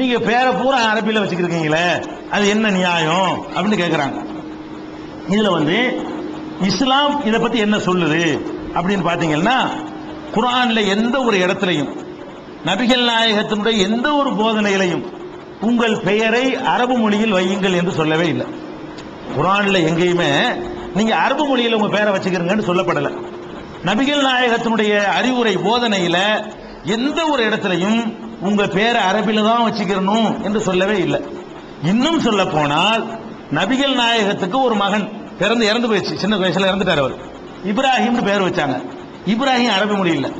நீங்க பேரை பூரா அரபியில வச்சுக்கிருக்கீங்களே அது என்ன நியாயம் அப்படின்னு கேட்கிறாங்க இதுல வந்து இஸ்லாம் இதை பத்தி என்ன சொல்லுது அப்படின்னு பாத்தீங்கன்னா குரான்ல எந்த ஒரு இடத்துலையும் நபிகள் நாயகத்தினுடைய எந்த ஒரு போதனையிலையும் உங்கள் பெயரை அரபு மொழியில் வையுங்கள் என்று சொல்லவே இல்லை. குரான்ல எங்கேயுமே நீங்க அரபு மொழியில் உங்க பேரை வச்சுக்கிறீங்கன்னு சொல்லப்படலை. நபிகள் நாயகத்தினுடைய அறிவுரை போதனையில எந்த ஒரு இடத்துலையும் உங்க பேரை அரபில தான் வச்சுக்கிறணும் என்று சொல்லவே இல்லை. இன்னும் சொல்ல போனால் நபிகள் நாயகத்துக்கு ஒரு மகன் பிறந்து இறந்து போயிடுச்சு. சின்ன வயசுல இறந்துட்டார் அவர். இப்ராஹிம்னு பேர் வச்சாங்க. இப்ராஹிம் அரபி மொழி இல்லை.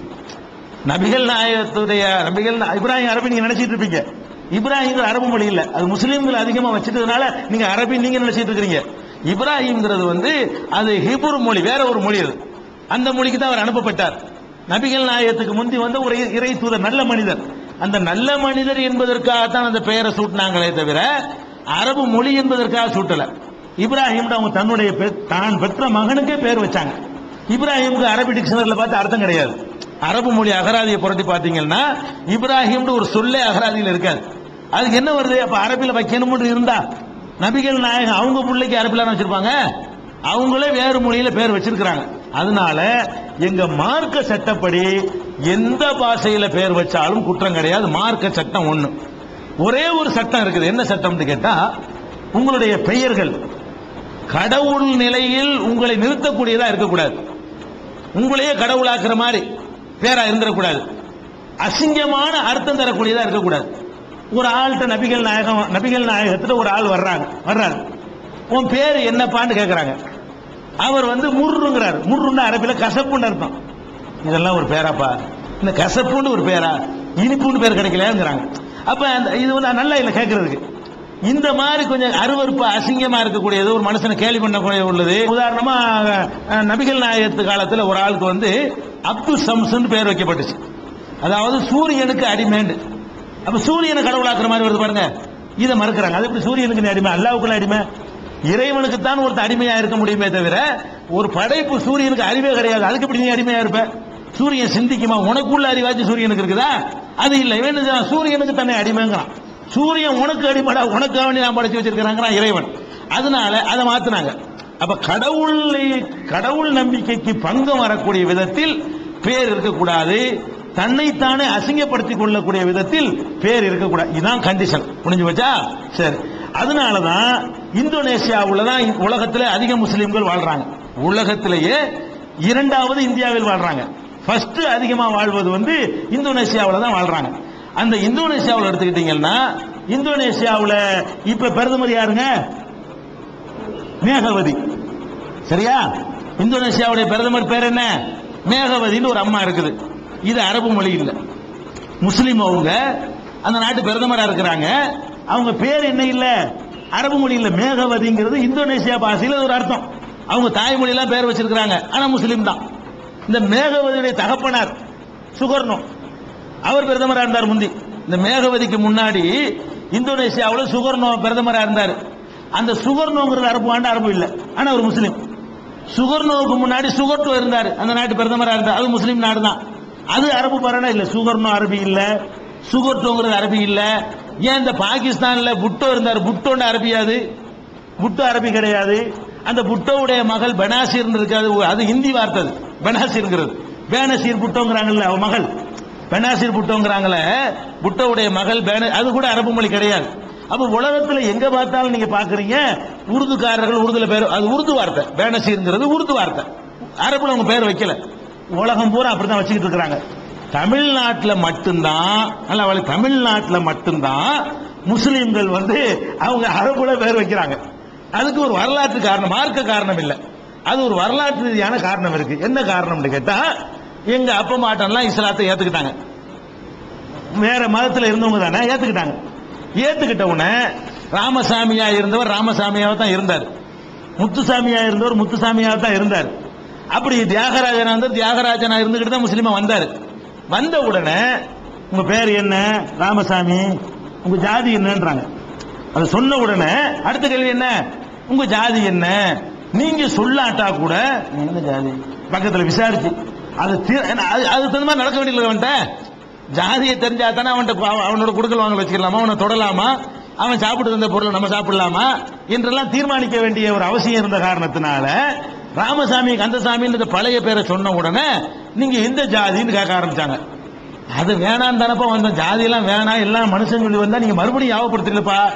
நபிகள் நாயகத்துடைய நபிகள் இப்ராஹிம் அரபி நீங்க நினைச்சிட்டு இருப்பீங்க. இப்ராஹிம் அரபு மொழி இல்ல. அது முஸ்லீம்கள் அதிகமா வச்சிட்டதுனால நீங்க அரபி நீங்க நினைச்சிட்டு இருக்கிறீங்க. இப்ராஹிம்ங்கிறது வந்து அது ஹிபுர் மொழி வேற ஒரு மொழி அது. அந்த மொழிக்கு தான் அவர் அனுப்பப்பட்டார். நபிகள் நாயகத்துக்கு முந்தி வந்து ஒரு இறை தூதர் நல்ல மனிதர். அந்த நல்ல மனிதர் என்பதற்காகத்தான் அந்த பெயரை சூட்டினாங்களே தவிர அரபு மொழி என்பதற்காக சூட்டல. இப்ராஹிம் அவங்க தன்னுடைய தான் பெற்ற மகனுக்கே பேர் வச்சாங்க. இப்ராஹிம்க்கு அரபி டிக்ஷனரியில் பார்த்து அர்த்தம் கிடையாது. அரபு மொழி அகராதியை புரட்டி பார்த்தீங்கன்னா இப்ராஹிம்னு ஒரு சொல்லே அகராதியில் இருக்காது. அதுக்கு என்ன வருது? அப்ப அரபியில் வைக்கணும்னு இருந்தா நபிகள் நாயகம் அவங்க பிள்ளைக்கு அரபில வச்சிருப்பாங்க? அவங்களே வேறு மொழியில பேர் வச்சிருக்கிறாங்க. அதனால எங்க மார்க்க சட்டப்படி எந்த பாஷையில பேர் வச்சாலும் குற்றம் கிடையாது. மார்க்க சட்டம் ஒன்று ஒரே ஒரு சட்டம் இருக்குது. என்ன சட்டம்னு கேட்டா உங்களுடைய பெயர்கள். கடவுள் நிலையில் உங்களை நிறுத்தக்கூடியதா இருக்கக்கூடாது. உங்களையே கடவுளாக்குற மாதிரி பேரா இருந்துடக்கூடாது அசிங்கமான அர்த்தம் தரக்கூடியதா இருக்கக்கூடாது. ஒரு ஆள்கிட்ட நபிகள் நாயகம் நபிகள் நாயகத்துல ஒரு ஆள் வர்றாங்க. வர்றாரு. உன் பேர் என்னப்பான்னு கேட்குறாங்க அவர் வந்து முர்ருங்கிறார். முர்ருன்னு அரபில கசப்புன்னு அர்த்தம். இதெல்லாம் ஒரு பேராப்பா. இந்த கசப்புன்னு ஒரு பேரா இனிப்புன்னு பேர் கிடைக்கலங்கிறாங்க அப்போ அந்த இது வந்து நல்லா இல்லை கேட்கறதுக்கு. இந்த மாதிரி கொஞ்சம் அருவருப்பு அசிங்கமாக இருக்கக்கூடியது ஒரு மனுஷனை கேலி பண்ணக்கூடிய உள்ளது. உதாரணமாக நபிகள் நாயகத்து காலத்தில் ஒரு ஆளுக்கு வந்து அப்துல் சம்சன் பேர் வைக்கப்பட்டுச்சு. அதாவது சூரியனுக்கு அடிமைண்டு. அப்போ சூரியனை கடவுளாக்குற மாதிரி வருது பாருங்க. இதை மறுக்கிறாங்க. அது எப்படி சூரியனுக்கு நீ அடிமை? அல்லாவுக்குள்ள அடிமை? இறைவனுக்கு தான் ஒருத்தர் அடிமையாக இருக்க முடியுமே தவிர ஒரு படைப்பு சூரியனுக்கு அறிவே கிடையாது. அதுக்கு எப்படி நீ அடிமையாக இருப்பேன் சூரியன் சிந்திக்குமா? உனக்குள்ள அறிவாச்சு சூரியனுக்கு இருக்குதா? அது இல்லை. இவன் சூரியனுக்கு தன்னை அடிமைங்கிறான். சூரியன் உனக்கு அடிமடா உனக்கு வேண்டி நான் படைச்சு வச்சிருக்கிறாங்கிறான் இறைவன். அதனால அதை மாத்தினாங்க. அப்ப கடவுள் கடவுள் நம்பிக்கைக்கு பங்கம் வரக்கூடிய விதத்தில் பேர் இருக்கக்கூடாது. தன்னைத்தானே அசிங்கப்படுத்திக் கொள்ளக்கூடிய விதத்தில் பேர் இருக்கக்கூடாது. இதுதான் கண்டிஷன் புரிஞ்சு வச்சா சரி. அதனாலதான் இந்தோனேஷியாவில் தான் உலகத்தில் அதிக முஸ்லீம்கள் வாழ்றாங்க. உலகத்திலேயே இரண்டாவது இந்தியாவில் வாழ்றாங்க. ஃபர்ஸ்ட் அதிகமாக வாழ்வது வந்து இந்தோனேஷியாவில் தான் வாழ்றாங்க. அந்த இந்தோனேஷியாவில் எடுத்துக்கிட்டீங்கன்னா இந்தோனேஷியாவில் இப்ப பிரதமர் யாருங்க? மேகவதி. சரியா? இந்தோனேஷியாவுடைய பிரதமர் பேர் என்ன? மேகவதின்னு ஒரு அம்மா இருக்குது. இது அரபு மொழி இல்லை. முஸ்லீம் அவங்க அந்த நாட்டு பிரதமராக இருக்கிறாங்க. அவங்க பேர் என்ன இல்லை? அரபு மொழியில் மேகவதிங்கிறது இந்தோனேஷியா பாஷையில் ஒரு அர்த்தம். அவங்க தாய்மொழியெல்லாம் பேர் வச்சிருக்கிறாங்க. ஆனால் முஸ்லீம் தான். இந்த மேகவதியுடைய தகப்பனார் சுகர்ணோ. அவர் பிரதமராக இருந்தார் முந்தி. இந்த மேகவதிக்கு முன்னாடி இந்தோனேசியாவில் சுகர்ணோ பிரதமராக இருந்தார். அந்த சுகர்ணோங்கிறது அரபு ஆண்டு அரபு இல்லை. ஆனால் அவர் முஸ்லீம். சுகர்ணோவுக்கு முன்னாடி சுகர்டோ இருந்தார். அந்த நாட்டு பிரதமராக இருந்தார் அது முஸ்லீம் நாடு தான். அது அரபு பரணா இல்லை. சுகர்ணோ அரபி இல்லை. சுகர்டோங்கிறது அரபி இல்லை. ஏன் இந்த பாகிஸ்தானில் புட்டோ இருந்தார்? புட்டோன்னு அரபியாது புட்டோ அரபி கிடையாது. அந்த புட்டோவுடைய மகள் பனாசிர்னு இருக்காது அது ஹிந்தி வார்த்தை அது. பெனாசிர்ங்கிறது பேனசீர் புட்டோங்கிறாங்கல்ல அவ மகள். பெனாசிர் புட்டோங்கிறாங்களே புட்டோவுடைய மகள் பேன அது கூட அரபு மொழி கிடையாது. அப்ப உலகத்துல எங்க பார்த்தாலும் நீங்க பாக்குறீங்க உருதுக்காரர்கள் உருதுல பேர் அது உருது வார்த்தை. பேனசீர்ங்கிறது உருது வார்த்தை. அரபுல அவங்க பேர் வைக்கல. உலகம் பூரா அப்படிதான் வச்சுக்கிட்டு இருக்கிறாங்க. தமிழ்நாட்டில் மட்டும்தான் நல்லா அவளை தமிழ்நாட்டில் மட்டும்தான் முஸ்லீம்கள் வந்து அவங்க அரபுல பேர் வைக்கிறாங்க. அதுக்கு ஒரு வரலாற்று காரணம் மார்க்க காரணம் இல்லை. அது ஒரு வரலாற்று ரீதியான காரணம் இருக்கு. என்ன காரணம்னு கேட்டா எங்க அப்பா மாட்டம்லாம் இஸ்லாத்தை ஏத்துக்கிட்டாங்க. வேற மதத்தில் இருந்தவங்க தானே ஏத்துக்கிட்டாங்க. ஏத்துக்கிட்ட உடனே ராமசாமியா இருந்தவர் ராமசாமியாக தான் இருந்தார். முத்துசாமியா இருந்தவர் முத்துசாமியாக தான் இருந்தார். அப்படி தியாகராஜனா இருந்தார் தியாகராஜனா இருந்துகிட்டு தான் முஸ்லீமா வந்தார். வந்த உடனே உங்க பேர் என்ன? ராமசாமி. உங்க ஜாதி என்னன்றாங்க. அதை சொன்ன உடனே அடுத்த கேள்வி என்ன? உங்க ஜாதி என்ன? நீங்க சொல்லாட்டா கூட என்ன ஜாதி? பக்கத்துல விசாரிச்சு. அது அது தகுந்த மாதிரி நடக்க வேண்டியது வந்துட்ட ஜாதியை தெரிஞ்சா தானே அவன்கிட்ட அவ- அவனோட குடுக்கல் வாங்கல் வச்சுக்கலாமா? அவனை தொடலாமா? அவன் சாப்பிட்டு வந்த பொருளை நம்ம சாப்பிடலாமா? என்றெல்லாம் தீர்மானிக்க வேண்டிய ஒரு அவசியம் இருந்த காரணத்தினால ராமசாமி கந்தசாமின்ற பழைய பேரை சொன்ன உடனே நீங்க எந்த ஜாதின்னு கேட்க ஆரம்பிச்சாங்க. அது வேணாம் தானப்பா வந்த ஜாதியெல்லாம் வேணாம் எல்லாம் மனுஷன் சொல்லி வந்தா நீங்க மறுபடியும் யாவப்படுத்தலப்பா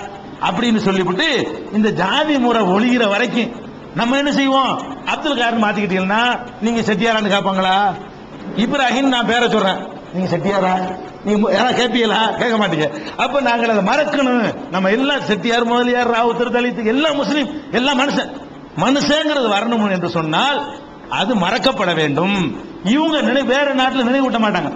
அப்படின்னு சொல்லிவிட்டு இந்த ஜாதி முறை ஒழிகிற வரைக்கும் நம்ம என்ன செய்வோம்? அப்துல் கார் மாத்திக்கிட்டீங்கன்னா நீங்க செட்டியாரான்னு கேட்பாங்களா இப்ராஹிம் நான் பேரை சொல்றேன். நீங்க செட்டியாரா? நீங்க மு- யாரா கேட்பீங்களா கேட்க மாட்டீங்க. அப்ப நாங்கள் அதை மறக்கணும். நம்ம எல்லாம் செட்டியார் முதலியார் ராவுத்தர் தலித்து எல்லாம் முஸ்லீம் எல்லாம் மனுஷன் மனுஷங்கிறது வரணும் என்று சொன்னால் அது மறக்கப்பட வேண்டும். இவங்க நினை வேற நாட்டில் நினைவூட்ட மாட்டாங்க.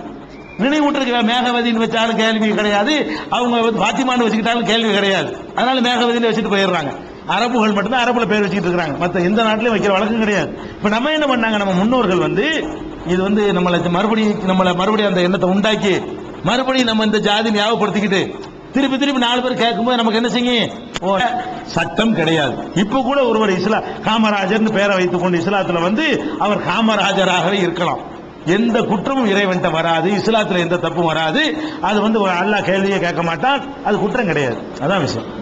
நினைவூட்டுறதுக்கு மேகவதின்னு வச்சாலும் கேள்வி கிடையாது. அவங்க வந்து பாத்திமான்னு வச்சுக்கிட்டாலும் கேள்வி கிடையாது. அதனால மேகவதியில் வச்சுட்டு போயிடுறாங்க. அரபுகள் மட்டும்தான் அரபுல பேர் வச்சுக்கிட்டு இருக்காங்க மற்ற எந்த நாட்டிலையும் வைக்கிற வழக்கம் கிடையாது. இப்ப நம்ம என்ன பண்ணாங்க? நம்ம முன்னோர்கள் வந்து இது வந்து நம்மளை மறுபடியும் நம்மளை மறுபடியும் அந்த எண்ணத்தை உண்டாக்கி மறுபடியும் நம்ம இந்த ஜாதி ஞாபகப்படுத்திக்கிட்டு திருப்பி திருப்பி நாலு பேர் கேட்கும்போது நமக்கு என்ன செய்யும்? ஓ, சட்டம் கிடையாது. இப்ப கூட ஒருவர் இஸ்லா காமராஜர்னு பேரை வைத்துக் கொண்டு இஸ்லாத்துல வந்து அவர் காமராஜராகவே இருக்கலாம். எந்த குற்றமும் இறைவன்ட்ட வராது இஸ்லாத்துல எந்த தப்பும் வராது. அது வந்து ஒரு அல்லாஹ் கேள்வியே கேட்க மாட்டான். அது குற்றம் கிடையாது. அதான் விஷயம்.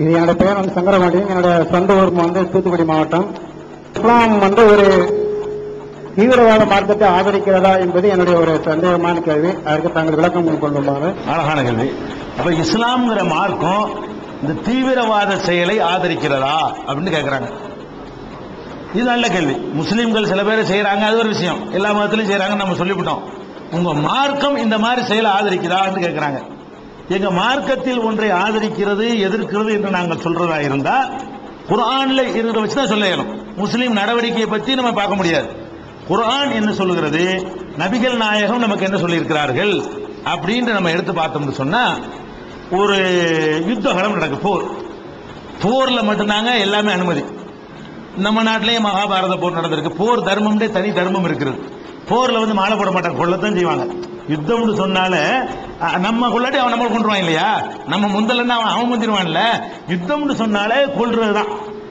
இது என்னோட பெயர் வந்து சங்கரவாடி என்னோட சொந்த ஊர் வந்து தூத்துக்குடி மாவட்டம். இஸ்லாம் வந்து ஒரு தீவிரவாத மார்க்கத்தை ஆதரிக்கிறதா என்பது என்னுடைய ஒரு சந்தேகமான கேள்வி. அதற்கு தாங்கள் விளக்கம் கொள்ளுமாறு அழகான கேள்வி. அப்ப இஸ்லாம்ங்கிற மார்க்கம் இந்த தீவிரவாத செயலை ஆதரிக்கிறதா அப்படின்னு கேட்கிறாங்க இது நல்ல கேள்வி. முஸ்லீம்கள் சில பேர் செய்யறாங்க அது ஒரு விஷயம். எல்லா மதத்திலும் செய்யறாங்கன்னு நம்ம சொல்லிவிட்டோம். உங்க மார்க்கம் இந்த மாதிரி செயலை ஆதரிக்குதான்னு கேட்கறாங்க எங்க மார்க்கத்தில் ஒன்றை ஆதரிக்கிறது எதிர்க்கிறது என்று நாங்கள் சொல்றதா இருந்தால் குரான்ல இருக்கிற வச்சு தான் சொல்ல முஸ்லீம் நடவடிக்கையை பத்தி நம்ம பார்க்க முடியாது. குரான் என்ன சொல்லுகிறது? நபிகள் நாயகம் நமக்கு என்ன சொல்லியிருக்கிறார்கள்? அப்படின்ட்டு நம்ம எடுத்து பார்த்தோம்னு சொன்னா ஒரு யுத்த களம் போர். போர்ல மட்டும்தாங்க எல்லாமே அனுமதி. நம்ம நாட்டிலேயே மகாபாரத போர் நடந்திருக்கு. போர் தர்மம்டே தனி தர்மம் இருக்கிறது. போர்ல வந்து மாலை போட மாட்டாங்க கொள்ளத்தான் செய்வாங்க. யுத்தம்னு சொன்னால நம்ம கொள்ளாட்டி அவன் நம்மளை கொண்டுருவான் இல்லையா? நம்ம முந்தலன்னா அவன் அவன் முந்திருவான்ல? யுத்தம்னு சொன்னாலே கொள்றதுதான்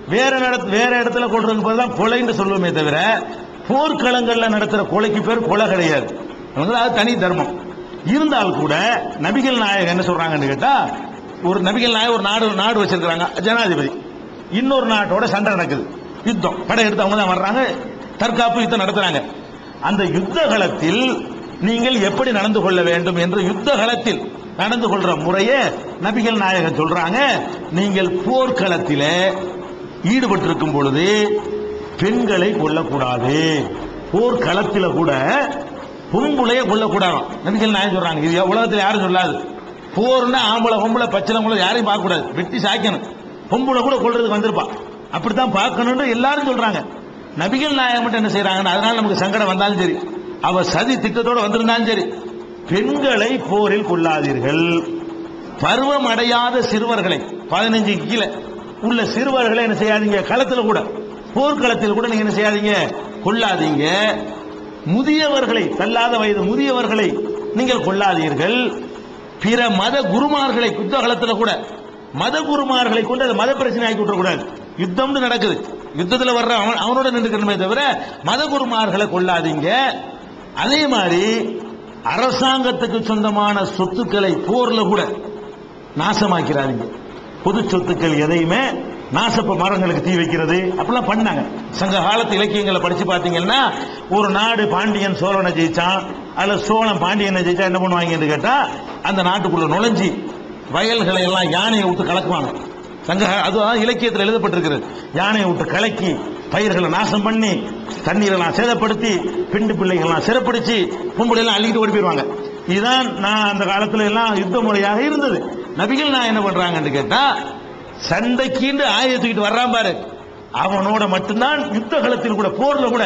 வேற இடத்து வேற இடத்துல கொள்றதுக்கு தான் கொலைன்னு சொல்லுவோமே தவிர போர்க்களங்களில் நடத்துகிற கொலைக்கு பேர் கொலை கிடையாது. அது தனி தர்மம். இருந்தால் கூட நபிகள் நாயகம் என்ன சொல்றாங்கன்னு கேட்டா ஒரு நபிகள் நாயகம் ஒரு நாடு நாடு வச்சிருக்கிறாங்க ஜனாதிபதி. இன்னொரு நாட்டோட சண்டை நடக்குது. யுத்தம். படை எடுத்து அவங்க தான் வர்றாங்க தற்காப்பு யுத்தம் நடத்துறாங்க. அந்த யுத்த களத்தில் நீங்கள் எப்படி நடந்து கொள்ள வேண்டும் என்று யுத்த காலத்தில் நடந்து கொள்ற முறையே நபிகள் நாயகம் சொல்றாங்க. நீங்கள் போர்க்களத்தில் ஈடுபட்டிருக்கும் பொழுது பெண்களை கொல்லக்கூடாது. போர்க்களத்தில் கூட பொம்புளைய கொல்லக்கூடாது. நபிகள் நாயகம் சொல்றாங்க. இது உலகத்தில் யாரும் சொல்லாது. போர்னா ஆம்பளை பொம்பளை பச்சளை யாரையும் பார்க்க கூடாது வெட்டி சாய்க்கணும். பொம்பளை கூட கொள்றதுக்கு வந்திருப்பா. அப்படித்தான் பார்க்கணும்னு எல்லாரும் சொல்றாங்க. நபிகள் நாயகம் மட்டும் என்ன செய்யறாங்கன்னு அதனால நமக்கு சங்கடம் வந்தாலும் சரி. அவ சதி திட்டத்தோட வந்திருந்தாலும் சரி. பெண்களை போரில் கொள்ளாதீர்கள் பருவம் அடையாத சிறுவர்களை பதினஞ்சு கீழே உள்ள சிறுவர்களை என்ன செய்யாதீங்க? களத்தில் கூட போர்க்களத்தில் கூட நீங்க என்ன செய்யாதீங்க? கொள்ளாதீங்க முதியவர்களை தள்ளாத வயது முதியவர்களை நீங்கள் கொள்ளாதீர்கள் பிற மத குருமார்களை யுத்த காலத்தில் கூட மத குருமார்களை கொண்டு அதை மத பிரச்சனை ஆக்கி விட்டுறக்கூடாது. யுத்தம்னு நடக்குது. யுத்தத்தில் வர்ற அவன் அவனோட நின்றுக்கணுமே தவிர மத குருமார்களை கொள்ளாதீங்க அதே மாதிரி அரசாங்கத்துக்கு சொந்தமான சொத்துக்களை போர்ல கூட நாசமாக்கிறாங்க பொது சொத்துக்கள் எதையுமே நாசப்ப மரங்களுக்கு தீ வைக்கிறது அப்படிலாம் பண்ணாங்க. சங்க காலத்து இலக்கியங்களை படிச்சு பார்த்தீங்கன்னா ஒரு நாடு பாண்டியன் சோழனை ஜெயிச்சான் அல்ல சோழன் பாண்டியனை ஜெயிச்சா என்ன பண்ணுவாங்கன்னு கேட்டா அந்த நாட்டுக்குள்ள நுழைஞ்சி வயல்களை எல்லாம் யானையை விட்டு கலக்குவாங்க. சங்க அதுதான் இலக்கியத்தில் எழுதப்பட்டிருக்கிறது. யானையை விட்டு கலக்கி பயிர்களை நாசம் பண்ணி தண்ணீரெல்லாம் சேதப்படுத்தி பெண்டு பிள்ளைகள்லாம் சிறப்பிடிச்சு பொம்பளை எல்லாம் அள்ளிட்டு ஓடி போயிடுவாங்க இதுதான் நான் அந்த காலத்துல எல்லாம் யுத்த முறையாக இருந்தது. நபிகள் நான் என்ன பண்றாங்கன்னு கேட்டா சண்டைக்கீண்டு ஆயுதத்துக்கிட்டு வர்றான் பாரு. அவனோட மட்டும்தான் யுத்த களத்தில் கூட போர்ல கூட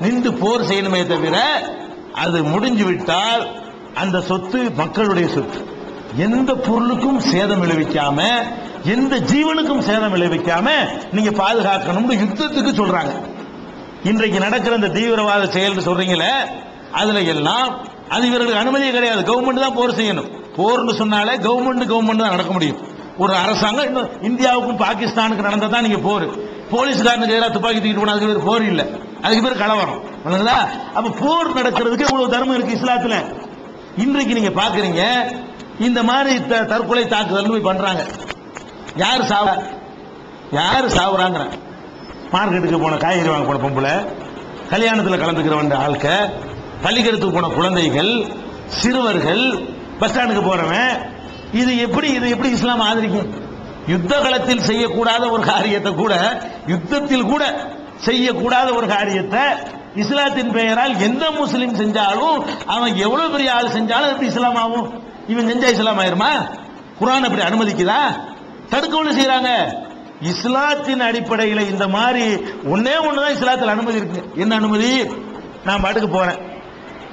நின்று போர் செய்யணுமே தவிர அது முடிஞ்சு விட்டால் அந்த சொத்து மக்களுடைய சொத்து. எந்த பொருளுக்கும் சேதம் விளைவிக்காம எந்த ஜீவனுக்கும் சேதம் விளைவிக்காம நீங்க பாதுகாக்கணும்னு யுத்தத்துக்கு சொல்றாங்க. இன்றைக்கு நடக்கிற இந்த தீவிரவாத செயல் சொல்றீங்களே அதுல எல்லாம் அது இவர்களுக்கு அனுமதியே கிடையாது. கவர்மெண்ட் தான் போர் செய்யணும். போர்னு சொன்னாலே கவர்மெண்ட் கவர்மெண்ட் தான் நடக்க முடியும். ஒரு அரசாங்கம் இன்னும் இந்தியாவுக்கும் பாகிஸ்தானுக்கு தான் நீங்க போர். போலீஸ்காரனுக்கு எதிராக துப்பாக்கி தூக்கிட்டு போனா அதுக்கு பேர் போர் இல்லை. அதுக்கு பேர் கலவரம். அப்ப போர் நடக்கிறதுக்கு இவ்வளவு தர்மம் இருக்கு இஸ்லாத்துல? இன்றைக்கு நீங்க பாக்குறீங்க இந்த மாதிரி த- தற்கொலை தாக்குதல் போய் பண்றாங்க. யார் சாவ யார் சாவுறாங்க மார்க்கெட்டுக்கு போன காய்கறி வாங்க போன பொம்பளை கல்யாணத்தில் கலந்துக்கிற வந்த ஆட்க பள்ளிக்கூடத்துக்கு போன குழந்தைகள் சிறுவர்கள் பஸ் ஸ்டாண்டுக்கு போறவன் இது எப்படி இது எப்படி இஸ்லாம் ஆதரிக்கும்? யுத்த களத்தில் செய்யக்கூடாத ஒரு காரியத்தை கூட யுத்தத்தில் கூட செய்யக்கூடாத ஒரு காரியத்தை இஸ்லாத்தின் பெயரால் எந்த முஸ்லீம் செஞ்சாலும் அவன் எவ்வளவு பெரிய ஆள் செஞ்சாலும் எப்படி இஸ்லாம் ஆகும்? இவன் செஞ்சா இஸ்லாம் ஆயிருமா? குரான் அப்படி அனுமதிக்குதா? தடுக்கவும் செய்யறாங்க இஸ்லாத்தின் அடிப்படையில் இந்த மாதிரி ஒன்னே ஒண்ணுதான் இஸ்லாத்தில் அனுமதி இருக்கு. என்ன அனுமதி? நான் பாட்டுக்கு போறேன்.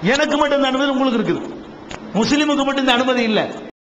எனக்கு மட்டும் இந்த அனுமதி உங்களுக்கு இருக்குது. முஸ்லீமுக்கு மட்டும் இந்த அனுமதி இல்லை.